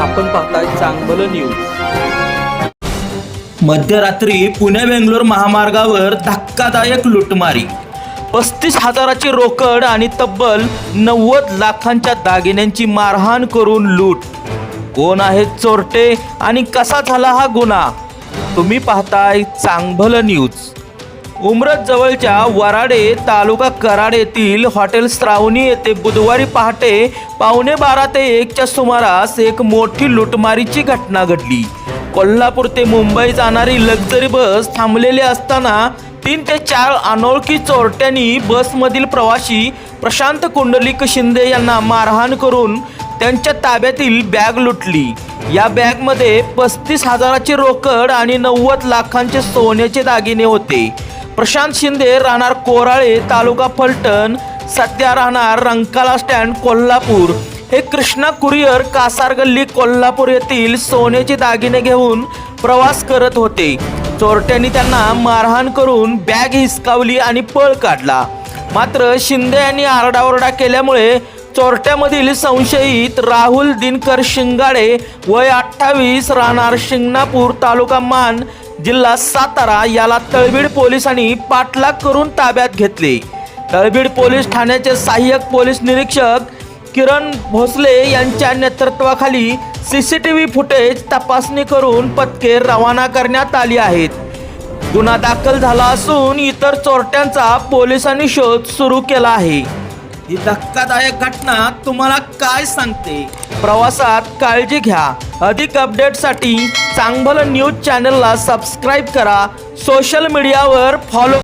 आपण पाहताय चांगलं न्यूज मध्यरात्री पुणे बेंगलोर महामार्गावर धक्कादायक लुटमारी. पस्तीस हजाराची रोकड आणि तब्बल नव्वद लाखांच्या दागिन्यांची मारहाण करून लूट. कोण आहेत चोरटे आणि कसा झाला हा गुन्हा? तुम्ही पाहताय चांगलं न्यूज उमरत जवळच्या वराडे तालुका कराड येथील हॉटेल श्रावणी येथे बुधवारी पहाटे पावणे बारा ते एकच्या सुमारास एक मोठी लुटमारीची घटना घडली. कोल्हापूर ते मुंबई जाणारी लक्झरी बस थांबलेली असताना तीन ते चार अनोळखी चोरट्यांनी बसमधील प्रवासी प्रशांत कुंडलिक शिंदे यांना मारहाण करून त्यांच्या ताब्यातील बॅग लुटली. या बॅगमध्ये पस्तीस हजाराची रोकड आणि नव्वद लाखांचे सोन्याचे दागिने होते. प्रशांत शिंदे राहणार कोराळे तालुका फलटण सध्या राहणार रंकाला स्टँड कोल्हापूर. हे कृष्णा कुरिअर कासार गल्ली कोल्हापूर येथील सोन्याचे दागिने घेऊन प्रवास करत होते. चोरट्यांनी त्यांना मारहाण करून बॅग हिसकावली आणि पळ काढला. मात्र शिंदे यांनी आरडाओरडा केल्यामुळे चोरट्यामधील संशयित राहुल दिनकर शिंगाडे वय अठ्ठावीस राहणार शिंगणापूर तालुका मान जिल्हा सातारा याला तळबीड पोलिसांनी पाठलाग करून ताब्यात घेतले. तळबीड पोलीस ठाण्याचे सहाय्यक पोलीस निरीक्षक किरण भोसले यांच्या नेतृत्वाखाली C C T V footage तपासणी करून पथके रवाना करण्यात आली आहेत. गुन्हा दाखल झाला असून इतर चोरट्यांचा पोलिसांनी शोध सुरू केला आहे. ही धक्कादायक घटना तुम्हाला काय सांगते? प्रवासात काळजी घ्या. अधिक अपडेटसाठी चांगलं न्यूज चॅनलला सबस्क्राईब करा. सोशल मीडियावर फॉलो